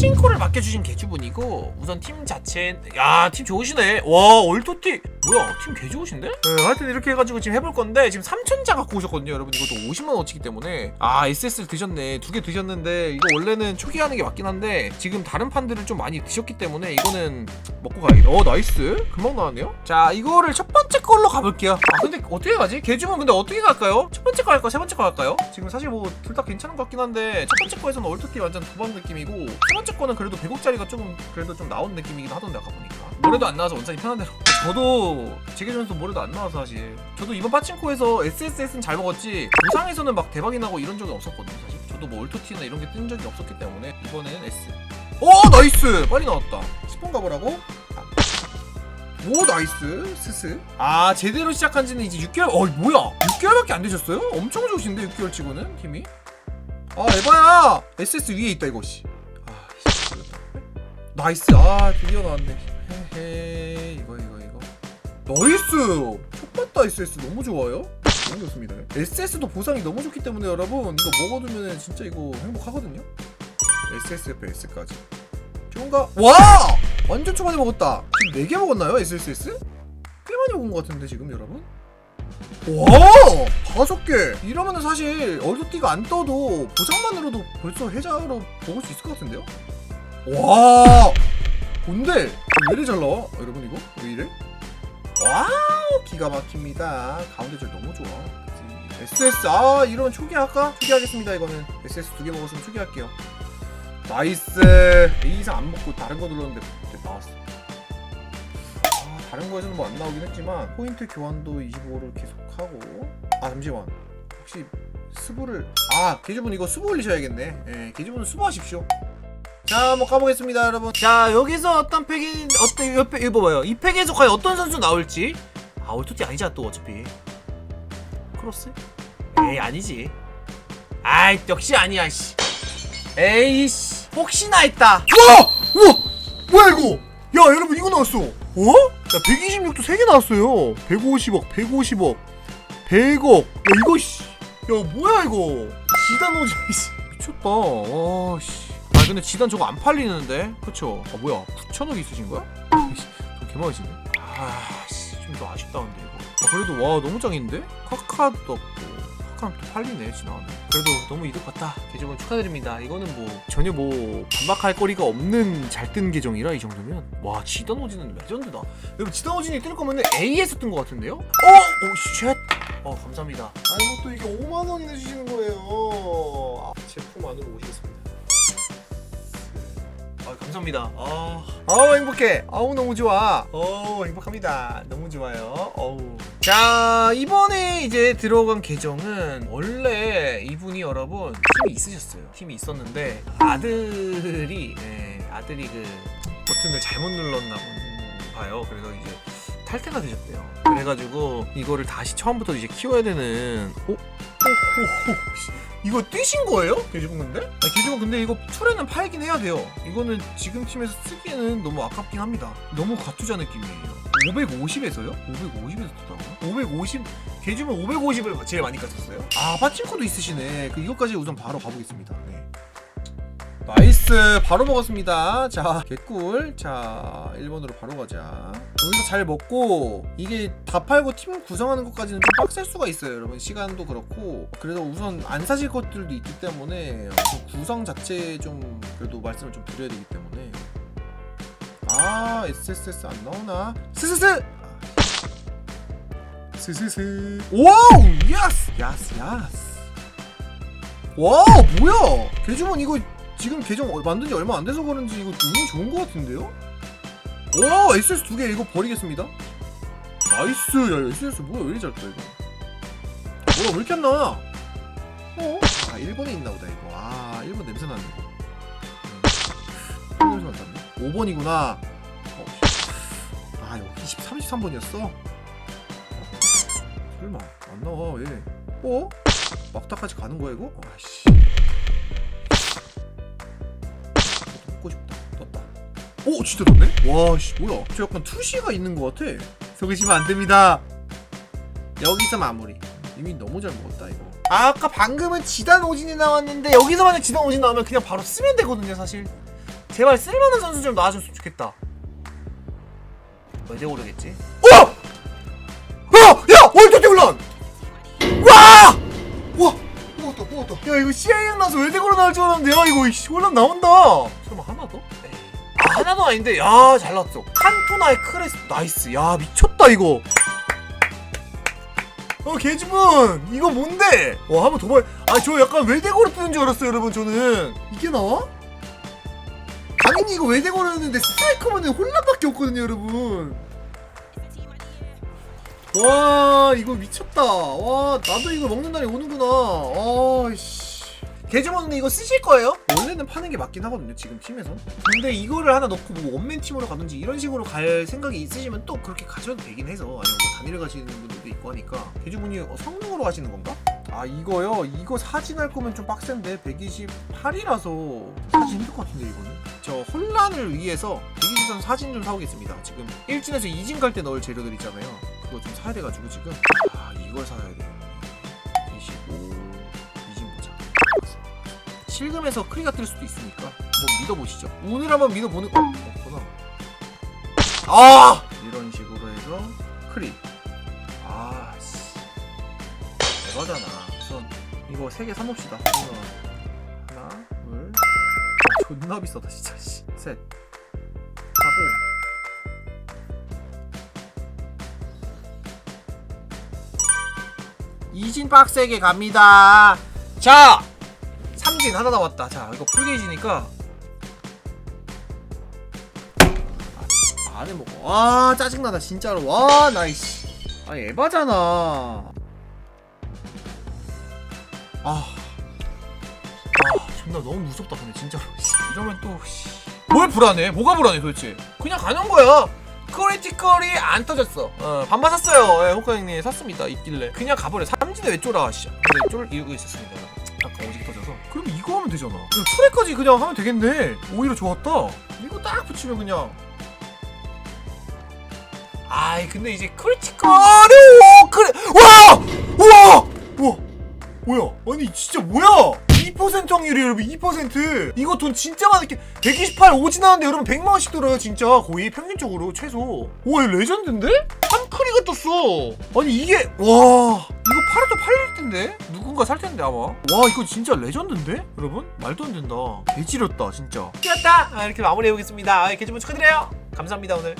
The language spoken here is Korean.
파진코를 맡겨주신 개주분이고 우선 팀 자체 야팀 좋으시네. 와 얼토티 뭐야 팀 개 좋으신데? 네, 하여튼 이렇게 해가지고 지금 해볼 건데 지금 3천자 갖고 오셨거든요 여러분. 이것도 50만원어치기 때문에. 아 SS를 드셨네. 두 개 드셨는데 이거 원래는 초기 하는 게 맞긴 한데 지금 다른 판들을 좀 많이 드셨기 때문에 이거는 먹고 가야겠다. 어 나이스. 금방 나왔네요. 자 이거를 첫 번째 걸로 가볼게요. 아 근데 어떻게 가지? 개중은 근데 어떻게 갈까요? 첫 번째 거 할까 세 번째 거 할까요? 지금 사실 뭐 둘 다 괜찮은 것 같긴 한데 첫 번째 거에서는 얼토티 완전 두방 느낌이고 세 번째 거는 그래도 100억짜리가 조금 그래도 좀 나온 느낌이긴 하던데 아까 보니까. 모래도 안 나와서 원산이 편한 대로. 저도 제계전에서 모래도 안 나와서 사실. 저도 이번 파친코에서 SSS는 잘 먹었지. 부상에서는 막 대박이 나고 이런 적이 없었거든요 사실. 저도 뭐 얼토티나 이런 게 뜬 적이 없었기 때문에 이번에는 S. 오 나이스! 빨리 나왔다. 10번 가보라고? 오 나이스. 스스. 아 제대로 시작한 지는 이제 6개월 어 뭐야? 6개월밖에 안 되셨어요? 엄청 좋으신데 6개월 치고는 팀이? 아 에바야! SS 위에 있다 이거 씨. 아. 나이스. 아 드디어 나왔네. 헤헤 이거 이거 나이스 촉봤다 SS 너무 좋아요 너무 좋습니다 SS도 보상이 너무 좋기 때문에 여러분 이거 먹어두면 진짜 이거 행복하거든요 SS 옆에 S까지 좋은가? 와! 완전 초반에 먹었다 지금 4개 먹었나요 SSS? 꽤 많이 먹은 것 같은데 지금 여러분? 와! 다섯 개! 이러면은 사실 얼토띠가 안 떠도 보상만으로도 벌써 해자로 먹을 수 있을 것 같은데요? 와! 뭔데? 왜 이래 잘 나와? 여러분 이거? 왜 이래? 와우! 기가 막힙니다. 가운데 줄 너무 좋아. SS 아 이러면 초기 할까? 초기 하겠습니다 이거는 SS 두 개 먹었으면 초기 할게요. 나이스! 이 이상 안 먹고 다른 거 눌렀는데 나왔어. 아, 다른 거에서는 뭐 안 나오긴 했지만 포인트 교환도 25를 계속하고 아 잠시만 혹시 수부를 아 계주분 이거 수부 올리셔야겠네 예 계주분은 수부하십시오 자 한번 가보겠습니다 여러분. 자 여기서 어떤 팩이 어떤 옆에 이거 봐요. 이 팩에서 과연 어떤 선수 나올지. 아 올토티 아니잖아 또 어차피. 크로스? 에이 아니지. 아이 역시 아니야 씨. 에이 씨. 혹시나 했다. 우와! 우와! 뭐야 이거? 야 여러분 이거 나왔어. 어? 야 126도 3개 나왔어요. 150억 150억 100억. 야 이거 씨야 뭐야 이거? 지단 오지 씨. 미쳤다. 와씨 아 근데 지단 저거 안 팔리는데? 그쵸? 아 뭐야? 9천억 있으신 거야? 저 개망이시네. 아씨 좀 더 아쉽다 근데 이거. 아, 그래도 와 너무 짱인데? 카카도 없고. 카카는 또 팔리네 지나가네 그래도 너무 이득 봤다. 계정은 축하드립니다. 이거는 뭐 전혀 뭐 반박할 거리가 없는 잘 뜬 계정이라 이 정도면. 와 지단 오진은 레전드다. 여러분 지단 오진이 뜰 거면 A에서 뜬 거 같은데요? 어? 오쉣. 어 감사합니다. 아이고 또 이게 5만 원이나 주시는 거예요. 아, 제품 안으로 오시겠습니다. 아 감사합니다. 아. 아우 행복해. 아우 너무 좋아. 어우 행복합니다. 너무 좋아요. 어우. 자 이번에 이제 들어간 계정은 원래 이분이 여러분 팀이 있으셨어요. 팀이 있었는데 아들이 네, 아들이 그 버튼을 잘못 눌렀나 봐요. 그래서 이제 탈퇴가 되셨대요. 그래가지고 이거를 다시 처음부터 이제 키워야 되는 어? 오, 오, 오, 씨. 이거 뛰신 거예요? 개주분 근데? 아, 개주분 근데 이거 툴에는 팔긴 해야 돼요. 이거는 지금 팀에서 쓰기에는 너무 아깝긴 합니다. 너무 과투자 느낌이에요. 550에서요? 550에서 떴다고요? 550 개주분 550을 제일 많이 갔었어요? 아 파친코도 있으시네. 그 이것까지 우선 바로 가보겠습니다. 네. 나이스. 바로 먹었습니다. 자 개꿀. 자 1번으로 바로 가자. 여기서 잘 먹고 이게 다 팔고 팀 구성하는 것까지는 좀 빡셀 수가 있어요 여러분. 시간도 그렇고. 그래서 우선 안 사실 것들도 있기 때문에 구성 자체에 좀 그래도 말씀을 좀 드려야 되기 때문에. 아 SSS 안 나오나? 스스스! 스스스. 와우! 야스! 야스 야스. 와 뭐야? 개주문 이거 지금 계정 어- 만든 지 얼마 안 돼서 그런지 이거 운이 좋은 것 같은데요? 와 SS 두 개 이거 버리겠습니다 나이스 야 SS 뭐야 왜 이리 잘떠 이거 뭐야 왜 이렇게 안 나와 어? 아 일본에 있나 보다 이거 아 일본 냄새 나네 이거 음. 냄새 났네 5번이구나 어. 아 여기 20, 33번이었어 설마 안 나와 왜 어? 막타까지 가는 거야 이거? 아씨 오 진짜 떴네? 와씨 뭐야? 저 약간 투시가 있는 것 같아. 속으시면 안 됩니다. 여기서 마무리. 이미 너무 잘 먹었다 이거. 아, 아까 방금은 지단 오진이 나왔는데 여기서 만약 지단 오진 나오면 그냥 바로 쓰면 되거든요 사실. 제발 쓸만한 선수 좀 나와줬으면 좋겠다 어디 오르겠지? 어! 야! 야! 월드티 혼란! 와! 와! 뽑았다 뽑았다 야 이거 CIM 나서 외대고로 나올 줄 알았는데 야 이거 혼란 나온다 설마 하나 더? 하나도 아닌데 야 잘 나왔어. 칸토나의 크레스 나이스. 야 미쳤다 이거. 어 개주분 이거 뭔데? 와 한번 더 봐요. 아저 약간 외대고로 뜨는 줄 알았어요 여러분 저는. 이게 나와? 당연히 이거 외대고로였는데 스트라이커만은 혼란밖에 없거든요 여러분. 와 이거 미쳤다. 와 나도 이거 먹는 날이 오는구나. 아씨 개주머니 이거 쓰실 거예요? 원래는 파는 게 맞긴 하거든요 지금 팀에서. 근데 이거를 하나 넣고 뭐 원맨 팀으로 가든지 이런 식으로 갈 생각이 있으시면 또 그렇게 가셔도 되긴 해서. 아니면 뭐 단일을 가시는 분들도 있고 하니까. 개주분이 어, 성능으로 가시는 건가? 아 이거요? 이거 사진 할 거면 좀 빡센데 128이라서 사진 힘들 것 같은데 이거는. 저 혼란을 위해서 123 사진 좀 사오겠습니다. 지금 1진에서 2진 갈 때 넣을 재료들 있잖아요. 그거 좀 사야 돼가지고 지금. 아 이걸 사야 돼 실금에서 크리가 뜰 수도 있으니까 한번 믿어보시죠. 오늘 한번 믿어보는 어? 없구나. 아! 이런 식으로 해서 크리 아씨. 대박잖아. 우선 이거 3개 사봅시다. 우선 하나 둘. 어, 존나 비싸다 진짜. 씨. 셋. 하고. 이진 빡세게 갑니다. 자 삼진 하나 남았다. 자, 이거 풀게이지니까. 아, 안해 먹어. 와, 짜증나다, 진짜로. 와, 나이씨. 아, 에바잖아. 아. 아, 존나 너무 무섭다, 근데, 진짜로. 씨, 이러면 또, 씨. 뭘 불안해? 뭐가 불안해, 도대체? 그냥 가는 거야. 크리티컬이 안 터졌어. 어, 반반 샀어요. 예, 호카 형님 샀습니다. 있길래. 그냥 가버려. 삼진에 왜 쫄아, 씨. 근데 쫄 이유가 있었습니다. 아까 오직 터져서. 그럼 이거 하면 되잖아. 투레까지 그냥 하면 되겠네. 오히려 좋았다. 이거 딱 붙이면 그냥. 아이 근데 이제 크리티컬이 오 그래 와! 우와! 우와! 뭐야? 아니 진짜 뭐야? 2% 확률이 여러분 2% 이거 돈 진짜 많게 128 오지 나는데 여러분 100만 원씩 들어요 진짜 거의 평균적으로 최소 와 이거 레전드인데? 한 크리가 떴어 아니 이게 와 팔아도 팔릴 텐데? 누군가 살 텐데 아마? 와 이거 진짜 레전드인데? 여러분? 말도 안 된다. 개지렸다 진짜. 지렸다! 아, 이렇게 마무리해 보겠습니다. 아, 개주문 축하드려요. 감사합니다 오늘